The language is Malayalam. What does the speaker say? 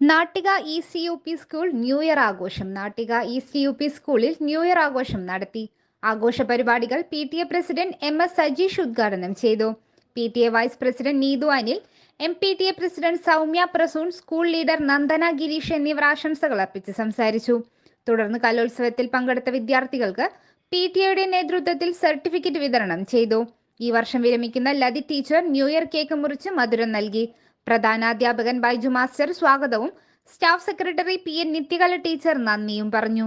Nattika C U P school new year ആഘോഷം. നാട്ടിക സി യു പി സ്കൂളിൽ ന്യൂ ഇയർ ആഘോഷം നടത്തി. ആഘോഷ പരിപാടികൾ P T A president M S Sajeesh ഉദ്ഘാടനം ചെയ്തു. P T A vice president Neethu Anil M P T A president Soumya Prasoon school leader Nandana Gireesh എന്നിവർ ആശംസകൾ അർപ്പിച്ച് സംസാരിച്ചു. തുടർന്ന് കലോത്സവത്തിൽ പങ്കെടുത്ത വിദ്യാർത്ഥികൾക്ക് പി ടി എയുടെ നേതൃത്വത്തിൽ സർട്ടിഫിക്കറ്റ് വിതരണം ചെയ്തു. ഈ വർഷം വിരമിക്കുന്ന Lathi teacher new year cake മുറിച്ച് മധുരം നൽകി. പ്രധാനാധ്യാപകൻ ബൈജു മാസ്റ്റർ സ്വാഗതവും staff secretary P N Nithyakala teacher നന്ദിയും പറഞ്ഞു